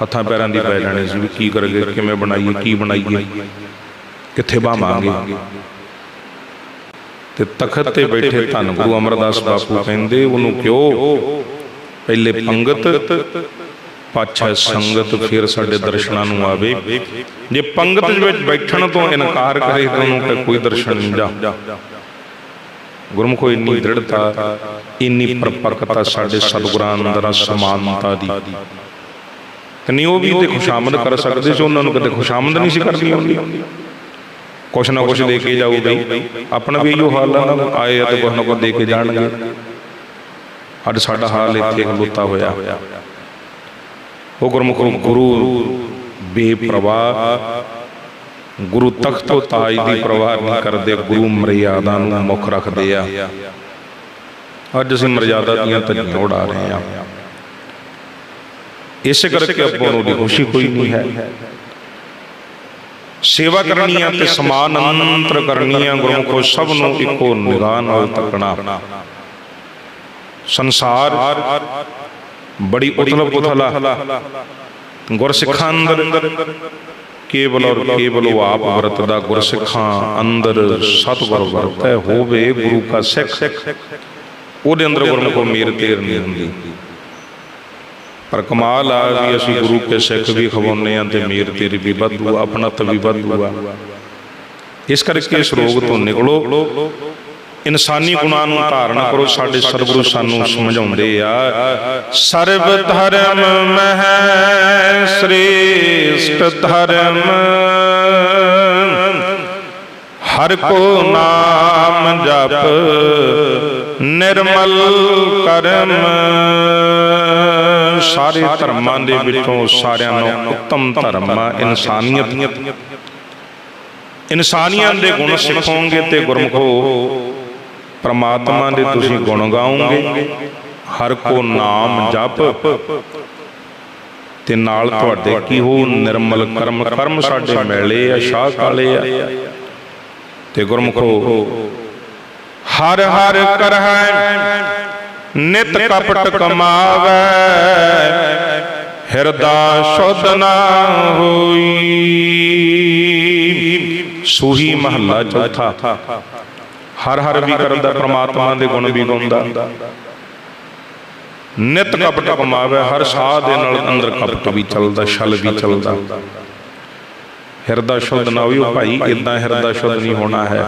ਹੱਥਾਂ ਪੈਰਾਂ ਦੀ ਪੈ ਜਾਣੀ ਸੀ ਵੀ ਕੀ ਕਰਗੇ ਕਿਵੇਂ ਬਣਾਈਏ ਕੀ ਬਣਾਈਏ ਕਿੱਥੇ ਬਾਵਾਂਗੇ ਤੇ ਤਖਤ ਤੇ ਬੈਠੇ ਧੰਨ ਗੁਰੂ ਅਮਰਦਾਸ ਬਾਪੂ ਕਹਿੰਦੇ ਉਹਨੂੰ ਕਿਉਂ? ਪਹਿਲੇ ਪੰਗਤ ਪਾਛਾ ਸੰਗਤ ਫਿਰ ਸਾਡੇ ਦਰਸ਼ਨਾਂ ਨੂੰ ਆਵੇ। ਜੇ ਪੰਗਤ ਵਿੱਚ ਬੈਠਣ ਤੋਂ ਇਨਕਾਰ ਕਰੇ ਤਾਂ ਉਹਨੂੰ ਕੋਈ ਦਰਸ਼ਨ ਨਹੀਂ ਜਾ। ਗੁਰਮੁਖੋ ਇੰਨੀ ਦ੍ਰਿੜਤਾ ਇੰਨੀ ਪਰਪੱਕਤਾ ਸਾਡੇ ਸਤਿਗੁਰਾਂ ਅੰਦਰ ਸਮਾਨਤਾ ਦੀ। ਤੇ ਨਹੀਂ ਉਹ ਵੀ ਤੇ ਖੁਸ਼ਾਮਦ ਕਰ ਸਕਦੇ ਸੀ ਉਹਨਾਂ ਨੂੰ ਕਦੇ ਖੁਸ਼ਾਮਦ ਨਹੀਂ ਸੀ ਕਰਨੀ ਆਉਂਦੀ ਕੁਛ ਨਾ ਕੁਛ ਦੇ ਕੇ ਜਾਊ ਬਈ ਆਪਣਾ ਵੀ ਇਹੋ ਹਾਲ ਆ ਨਾ ਆਏ ਆ ਤੇ ਕੁਛ ਨਾ ਕੁਛ ਦੇ ਕੇ ਜਾਣਗੇ। ਅੱਜ ਸਾਡਾ ਹਾਲ ਇੱਥੇ ਖਲੋਤਾ ਹੋਇਆ। ਉਹ ਗੁਰਮੁਖ ਗੁਰੂ ਬੇਪਰਵਾਹ ਗੁਰੂ ਤਖਤੋ ਤਾਜ ਦੀ ਪ੍ਰਵਾਹ ਨਹੀਂ ਕਰਦੇ ਗੁਰੂ ਮਰਿਆਦਾ ਨੂੰ ਮੁੱਖ ਰੱਖਦੇ ਆ। ਅੱਜ ਅਸੀਂ ਮਰਿਆਦਾ ਦੀਆਂ ਧੱਜੀਆਂ ਉਡਾ ਰਹੇ ਆ। ਇਸੇ ਕਰਕੇ ਆਪਾਂ ਨੂੰ ਦੀ ਖੁਸ਼ੀ ਕੋਈ ਨਹੀਂ ਹੈ। ਸੇਵਾ ਕਰਨੀ ਆ ਤੇ ਸਮਾਨ ਅੰਤਰ ਕਰਨੀ ਆ ਗੁਰਮੁਖੋ ਸਭ ਨੂੰ ਇੱਕੋ ਨਿਗਾਹ ਨਾਲ ਤੱਕਣਾ ਸੰਸਾਰ ਬੜੀ ਉਥਲ ਪੁਥਲਾ ਗੁਰਸਿੱਖਾਂ ਅੰਦਰ ਕੇਵਲ ਔਰ ਕੇਵਲ ਉਹ ਆਪ ਵਰਤਦਾ ਗੁਰਸਿੱਖਾਂ ਅੰਦਰ ਸਤਿਗੁਰ ਵਰਤੈ ਹੋਵੇ ਗੁਰੂ ਕਾ ਸਿੱਖ। ਉਹਦੇ ਅੰਦਰ ਗੁਰਮੁਖੋ ਮੇਰ ਤੇਰ ਨਹੀਂ ਹੁੰਦੀ। ਪਰ ਕਮਾਲ ਆ ਵੀ ਅਸੀਂ ਗੁਰੂ ਕੇ ਸਿੱਖ ਵੀ ਖਵਾਉਨੇ ਆ ਤੇ ਮੇਰ ਤੇਰੀ ਵੀ ਵਾਧੂ ਆਪਣਾ ਵੀ ਵਾਧੂ ਆ। ਇਸ ਕਰਕੇ ਇਸ ਰੋਗ ਤੋਂ ਨਿਕਲੋ। ਇਨਸਾਨੀ ਗੁਣਾਂ ਨੂੰ ਧਾਰਨ ਕਰੋ, ਸਾਡੇ ਸਤਿਗੁਰੂ ਸਾਨੂੰ ਸਮਝਾਉਂਦੇ ਆ। ਸਰਬ ਧਰਮ ਮਹਿ ਸ੍ਰੇਸ਼ਟ ਧਰਮ, ਹਰ ਕੋ ਨਾਮ ਜਪ ਨਿਰਮਲ ਕਰਮ। ਸਾਰੇ ਧਰਮਾਂ ਦੇ ਵਿੱਚੋਂ ਸਾਰਿਆਂ ਨੂੰ ਉੱਤਮ ਧਰਮ ਆ, ਇਨਸਾਨੀਅਤ। ਇਨਸਾਨੀਅਤ ਦੇ ਗੁਣ ਸਿੱਖੋਗੇ ਤੇ ਗੁਰਮੁਖੋ ਪ੍ਰਮਾਤਮਾ ਦੇ ਤੁਸੀਂ ਗੁਣ ਗਾਓਗੇ। ਹਰ ਕੋ ਨਾਮ ਜਪ ਤੇ ਨਾਲ ਤੁਹਾਡੇ ਕੀ ਹੋ, ਨਿਰਮਲ ਕਰਮ ਕਰਮ ਸਾਡੇ ਮੈਲੇ ਆ, ਸ਼ਾਹ ਕਾਲੇ ਆ। ਤੇ ਗੁਰਮੁਖੋ ਹਰ ਹਰ ਕਰਹਿ ਨਿਤ ਕਪਟ ਕਮਾਵੇ ਹਿਰਦਾ ਸ਼ੁੱਧ ਨਾ ਹੋਈ। ਸੂਹੀ ਮਹੱਲਾ ਚੌਥਾ। ਹਰ ਹਰ ਵੀ ਕਰਦਾ ਪ੍ਰਮਾਤਮਾ ਦੇ ਗੁਣ ਵੀ ਗਾਉਂਦਾ। ਨਿਤ ਕਪਟ ਕਮਾਵੇ ਹਰ ਸਾਹ ਦੇ ਨਾਲ ਅੰਦਰ ਕਪਟ ਵੀ ਚੱਲਦਾ ਛਲ ਵੀ ਚੱਲਦਾ। ਹਿਰਦਾ ਸ਼ੁੱਧ ਨਾ ਹੋਈ ਉਹ ਭਾਈ ਇਦਾਂ ਹਿਰਦਾ ਸ਼ੁੱਧ ਨਹੀਂ ਹੋਣਾ ਹੈ।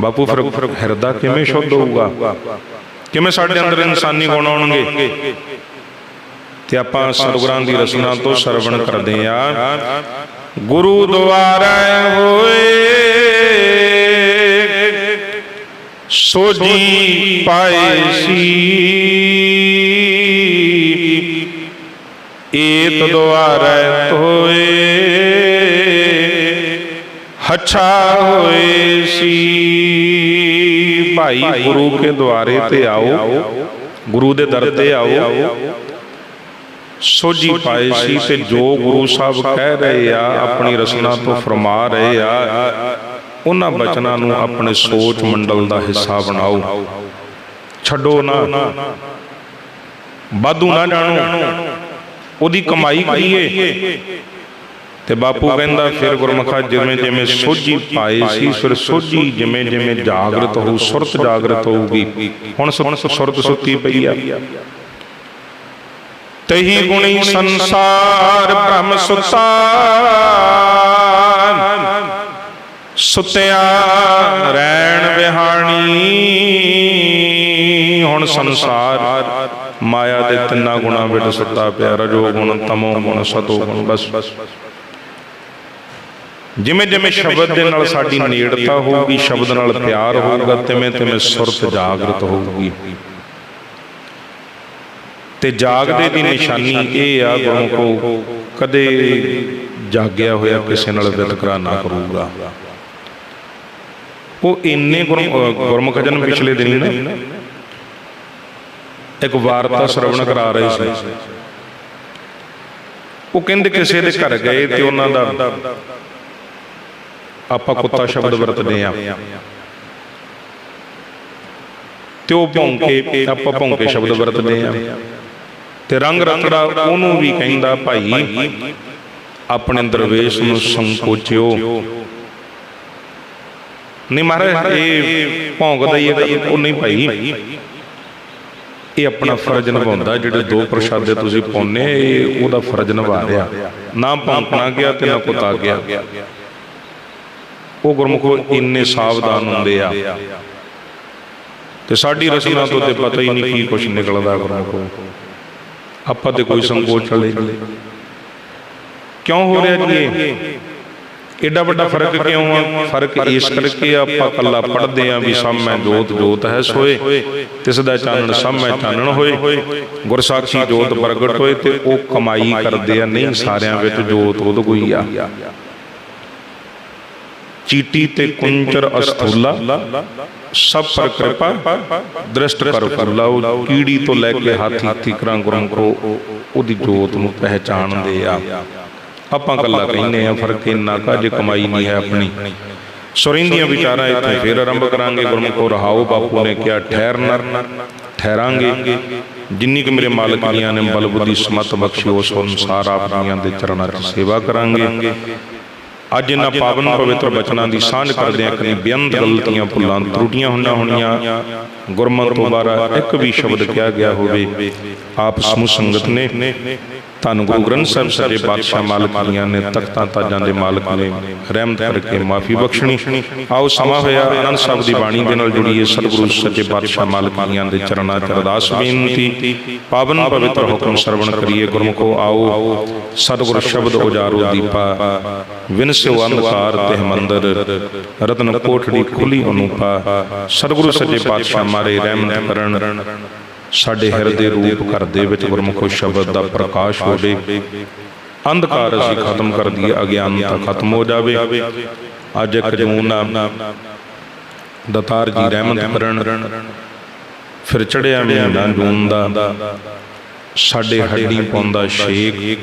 ਬਾਪੂ ਫਿਰ ਹਿਰਦਾ ਕਿਵੇਂ ਸ਼ੁੱਧ ਹੋਊਗਾ? ਕਿਵੇਂ ਸਾਡੇ ਅੰਦਰ ਇਨਸਾਨੀ ਗੁਣ ਆਉਣਗੇ? ਤੇ ਆਪਾਂ ਸਤਿਗੁਰਾਂ ਦੀ ਰਸਨਾ ਤੋਂ ਸਰਵਣ ਕਰਦੇ ਆ ਗੁਰੂ ਦੁਆਰੇ ਹੋਏ ਸੋਜੀ ਪਾਏ ਸੀ। ਏਤ ਦੁਆਰੇ ਹੋਏ ਹੱਛਾ ਕੇ ਦੁਆਰੇ ਤੇ ਆਓ, ਗੁਰੂ ਦੇ ਦਰ ਤੇ ਆਓ। ਸੋਝੀ ਪਾਏ ਸੀ ਤੇ ਜੋ ਗੁਰੂ ਸਾਹਿਬ ਕਹਿ ਰਹੇ ਆ, ਆਪਣੀ ਰਸਨਾ ਤੋਂ ਫਰਮਾ ਰਹੇ ਆ, ਉਹਨਾਂ ਬਚਨਾਂ ਨੂੰ ਆਪਣੇ ਸੋਚ ਮੰਡਲ ਦਾ ਹਿੱਸਾ ਬਣਾਓ। ਛੱਡੋ ਨਾ। ਵਾਧੂ ਨਾ ਜਾਣੋ। ਉਹਦੀ ਕਮਾਈ ਕਰੀਏ। ਤੇ ਬਾਪੂ ਕਹਿੰਦਾ ਫਿਰ ਗੁਰਮਖਾ ਜਿਵੇਂ ਜਿਵੇਂ ਸੋਝੀ ਪਾਏ ਸੀ ਫਿਰ ਸੋਝੀ ਜਿਵੇਂ ਜਿਵੇਂ ਜਾਗਰਤ ਹੋਊ ਸੁਰਤ ਜਾਗਰਤ ਹੋਊਗੀ। ਹੁਣ ਸੁਰਤ ਸੁੱਤੀ ਪਈ ਆ। ਤਹੀ ਗੁਣੀ ਸੰਸਾਰ ਬ੍ਰਹਮ ਸੁਤਾ ਸੁਤਿਆ ਰੈਣ ਵਿਹਾਣੀ। ਹੁਣ ਸੰਸਾਰ ਮਾਇਆ ਦੇ ਤਿੰਨਾਂ ਗੁਣਾਂ ਵਿੱਚ ਸੁੱਤਾ ਪਿਆ ਰਜੋ ਗੁਣ ਤਮੋ ਗੁਣ ਸਤੋ ਗੁਣ ਬਸ। ਜਿਵੇਂ ਜਿਵੇਂ ਸ਼ਬਦ ਦੇ ਨਾਲ ਸਾਡੀ ਨੇੜਤਾ ਹੋਊਗੀ ਸ਼ਬਦ ਨਾਲ ਪਿਆਰ ਹੋਊਗਾ ਤਿਵੇਂ ਤਿਵੇਂ ਸੁਰਤ ਜਾਗਰਤ ਹੋਊਗੀ। ਤੇ ਜਾਗਦੇ ਦੀ ਨਿਸ਼ਾਨੀ ਇਹ ਆ ਗੁਰਮੁਖੋ ਕਦੇ ਜਾਗਿਆ ਹੋਇਆ ਕਿਸੇ ਨਾਲ ਵਿਤਕਰਾ ਨਾ ਕਰੂਗਾ। ਉਹ ਇੰਨੇ ਗੁਰਮੁਖ ਜਨ ਪਿਛਲੇ ਦਿਨੀ ਨਾ ਇੱਕ ਵਾਰਤਾ ਸ਼ਰਵਣ ਕਰਾ ਰਹੇ ਸੀ। ਉਹ ਕਹਿੰਦੇ ਕਿਸੇ ਦੇ ਘਰ ਗਏ ਤੇ ਉਹਨਾਂ ਦਾ ਆਪਾਂ ਕੁੱਤਾ ਸ਼ਬਦ ਵਰਤਦੇ ਆ ਤੇ ਉਹ ਭੌਂਕੇ ਆਪਾਂ ਭੌਂਕੇ ਸ਼ਬਦ ਵਰਤਦੇ ਆ ਤੇ ਰੰਗ ਰਤੜਾ ਉਹਨੂੰ ਵੀ ਕਹਿੰਦਾ ਭਾਈ ਆਪਣੇ ਦਰਵੇਸ਼ ਨੂੰ ਸੰਕੋਚਿਓ। ਨਹੀਂ ਮਹਾਰਾਜ ਇਹ ਭੌਂਕਦਾ ਹੀ ਹੈ ਉਹ ਨਹੀਂ ਭਾਈ। ਇਹ ਆਪਣਾ ਫਰਜ਼ ਨਿਭਾਉਂਦਾ ਜਿਹੜੇ ਦੋ ਪ੍ਰਸ਼ਾਦੇ ਤੁਸੀਂ ਪਾਉਨੇ ਇਹ ਉਹਦਾ ਫਰਜ਼ ਨਿਭਾ ਰਿਹਾ। ਨਾ ਭੌਂਕਣਾ ਗਿਆ ਤੇ ਨਾ ਕੁਤਾ ਗਿਆ। ਉਹ ਗੁਰਮੁਖ ਇੰਨੇ ਸਾਵਧਾਨ ਹੁੰਦੇ ਆ। ਤੇ ਸਾਡੀ ਰਸਨਾ ਤੋਂ ਤੇ ਪਤਾ ਹੀ ਨਹੀਂ ਕੀ ਕੁਝ ਨਿਕਲਦਾ ਗੁਰਮੁਖੋ ਆਪਾਂ ਤੇ ਕੋਈ ਸੰਕੋਚ ਵਾਲੇ ਕਿਉਂ ਹੋ ਰਿਹਾ ਜੀ ਇਹ? ਐਡਾ ਵੱਡਾ ਫ਼ਰਕ ਕਿਉਂ ਆ? ਫ਼ਰਕ ਇਸ ਕਰਕੇ ਆਪਾਂ ਕੱਲਾ ਪੜਦੇ ਆ ਵੀ ਸਾਹਮਣੇ ਜੋਤ ਜੋਤ ਹੈ ਸੋਏ। ਤਿਸ ਦਾ ਚਾਨਣ ਸਾਹਮਣੇ ਚਾਨਣ ਹੋਏ। ਗੁਰਸਾਖੀ ਜੋਤ ਪ੍ਰਗਟ ਹੋਏ ਤੇ ਉਹ ਕਮਾਈ ਕਰਦੇ ਆ। ਨਹੀਂ ਸਾਰਿਆਂ ਵਿੱਚ ਜੋਤ ਉਹਦ ਕੋਈ ਆ। ਚੀਟੀ ਤੇ ਕੁੰਚਰ ਅਸਥੂਲਾ ਸਭ ਪਰ ਕਿਰਪਾ ਦ੍ਰਿਸ਼ਟ ਕਰ ਫੁੱਲਾ ਉਹ ਕੀੜੀ ਤੋਂ ਲੈ ਕੇ ਹਾਥੀ ਹਾਥੀ ਕਰਾਂ ਗੁਰਮ ਕੋ ਉਹਦੀ ਜੋਤ ਨੂੰ ਪਹਿਚਾਣਦੇ ਆ। ਆਪਾਂ ਗੱਲਾਂ ਕਹਿੰਦੇ ਆ ਫ਼ਰਕ ਇੰਨਾ ਕਾ ਜੇ ਕਮਾਈ ਨਹੀਂ ਹੈ ਆਪਣੀ। ਸੁਰਿੰਦੀਆਂ ਵਿਚਾਰਾਂ ਇੱਥੇ ਫੇਰ ਆਰੰਭ ਕਰਾਂਗੇ ਗੁਰਮੁਖੋ ਰਹਾਓ ਬਾਪੂ ਨੇ ਕਿਹਾ ਠਹਿਰਨਾ ਠਹਿਰਾਂਗੇ। ਜਿੰਨੀ ਕਿ ਮੇਰੇ ਮਾਲਕ ਦੀਆਂ ਨੇ ਬਲ ਬੁੱਧੀ ਸਮਤ ਬਖਸ਼ੀ ਉਸ ਅਨੁਸਾਰ ਆਪਣੀਆਂ ਦੇ ਚਰਨਾਂ 'ਚ ਸੇਵਾ ਕਰਾਂਗੇ। ਅੱਜ ਇਹਨਾਂ ਪਾਵਨ ਪਵਿੱਤਰ ਬਚਨਾਂ ਦੀ ਸਾਂਝ ਕਰਦੇ ਆ ਕਿ ਬੇਅੰਤ ਗਲਤੀਆਂ ਭੁੱਲਾਂ ਤਰੁੱਟੀਆਂ ਹੋਈਆਂ ਹੋਣੀਆਂ ਗੁਰਮਤਿ ਤੋਂ ਬਾਰਾ ਇੱਕ ਵੀ ਸ਼ਬਦ ਕਿਹਾ ਗਿਆ ਹੋਵੇ ਆਪ ਸਮੂਹ ਸੰਗਤ ਨੇ ਧੰਨ ਗੁਰੂ ਗ੍ਰੰਥ ਸਾਹਿਬ ਸੱਚੇ ਪਾਤਸ਼ਾਹ ਮਾਲਕ ਦੀਆਂ ਨੇ ਤਖਤਾਂ ਤਾਜਾਂ ਦੇ ਮਾਲਕ ਨੇ ਰਹਿਮਤ ਕਰਕੇ ਮਾਫੀ ਬਖਸ਼ਣੀ। ਆਓ ਸਮਾਂ ਹੋਇਆ ਆਨੰਦ ਸਾਹਿਬ ਦੀ ਬਾਣੀ ਦੇ ਨਾਲ ਜੁੜੀਏ। ਸਤਿਗੁਰੂ ਸੱਚੇ ਪਾਤਸ਼ਾਹ ਮਾਲਕ ਦੀਆਂ ਦੇ ਚਰਨਾਂ 'ਚ ਅਰਦਾਸ ਬੇਨਤੀ। ਪਾਵਨ ਪਵਿੱਤਰ ਹੁਕਮ ਸਰਵਣ ਕਰੀਏ। ਗੁਰਮੁਖੋ ਆਓ। ਸਤਿਗੁਰ ਸ਼ਬਦ ਉਜਾਰੋ ਦੀਪਾ। ਵਿਨਸਿਓ ਅੰਧਕਾਰ ਤੇ ਮੰਦਰ ਰਤਨ ਕੋਠੜੀ ਖੁੱਲੀ ਅਨੂਪਾ। ਸਤਿਗੁਰੂ ਸੱਚੇ ਪਾਤਸ਼ਾਹ ਮਾਰੇ ਰਹਿਮਤ ਕਰਨ। ਸਾਡੇ ਹਿਰਦੇ ਰੂਪ ਘਰ ਦੇ ਵਿੱਚ ਗੁਰਮੁਖੋ ਸ਼ਬਦ ਦਾ ਪ੍ਰਕਾਸ਼ ਹੋਵੇ ਅੰਧਕਾਰ ਅਸੀਂ ਖਤਮ ਕਰ ਦਈਏ ਅਗਿਆਨਤਾ ਖਤਮ ਹੋ ਜਾਵੇ। ਅੱਜ ਇੱਕ ਆ ਦਤਾਰ ਜੀ ਰਹਿਮਤ ਕਰਨ ਫਿਰ ਚੜਿਆ ਮਹੀਨਾ ਜੂਨ ਦਾ। ਸਾਡੇ ਹੱਡੀ ਪਾਉਂਦਾ ਸ਼ੇਖ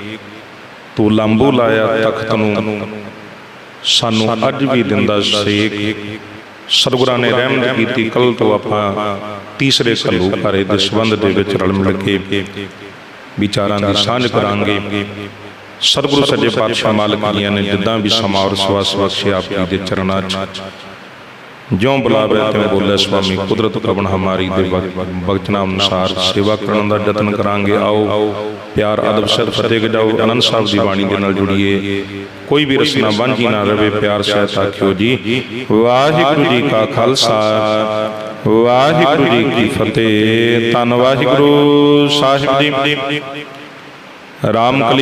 ਤੂੰ ਲੰਬੂ ਲਾਇਆ ਤਖਤ ਨੂੰ। ਸਾਨੂੰ ਅੱਜ ਵੀ ਦਿੰਦਾ ਸੇਕ। ਸਤਿਗੁਰਾਂ ਨੇ ਰਹਿਮਤ ਕੀਤੀ ਕੱਲ ਤੋਂ ਆਪਾਂ ਤੀਸਰੇ ਘੱਲੂ ਘਰੇ ਦੇ ਸੰਬੰਧ ਦੇ ਵਿੱਚ ਰਲ ਮਿਲ ਕੇ ਵਿਚਾਰਾਂ ਦੀ ਸਾਂਝ ਕਰਾਂਗੇ। ਸਤਿਗੁਰੂ ਸੱਜੇ ਪਾਤਸ਼ਾਹ ਮਾਲਕ ਜੀਆਂ ਨੇ ਜਿੱਦਾਂ ਵੀ ਸਮਾਂ ਔਰ ਸਵਾਸ ਬਖਸ਼ਿਆ ਆਪ ਜੀ ਦੇ ਚਰਨਾਂ 'ਚ। ਜਿਉਂ ਬੁਲਾਵੇ ਤੇ ਬੋਲੇ ਸੁਆਮੀ ਕੁਦਰਤ ਕਵਣ ਹਮਾਰੀ ਦੇ ਬਚਨਾਂ ਅਨੁਸਾਰ ਸੇਵਾ ਕਰਨ ਦਾ ਯਤਨ ਕਰਾਂਗੇ। ਆਓ ਪਿਆਰ ਅਦਬ ਸਤ ਫਤਿਹ ਗਜਾਓ ਅਨੰਦ ਸਾਹਿਬ ਦੀ ਬਾਣੀ ਦੇ ਨਾਲ ਜੁੜੀਏ। ਕੋਈ ਵੀ ਰਸਨਾ ਵਾਂਝੀ ਨਾ ਰਵੇ ਪਿਆਰ ਸਹਿਤ ਆਖਿਓ ਜੀ। ਵਾਹਿਗੁਰੂ ਜੀ ਕਾ ਖਾਲਸਾ। ਵਾਹਿਗੁਰੂ ਜੀ ਕੀ ਫਤਿਹ। ਧੰਨ ਵਾਹਿਗੁਰੂ। ਸਾਹਿਬ ਜੀ ਰਾਮ ਕਲੀ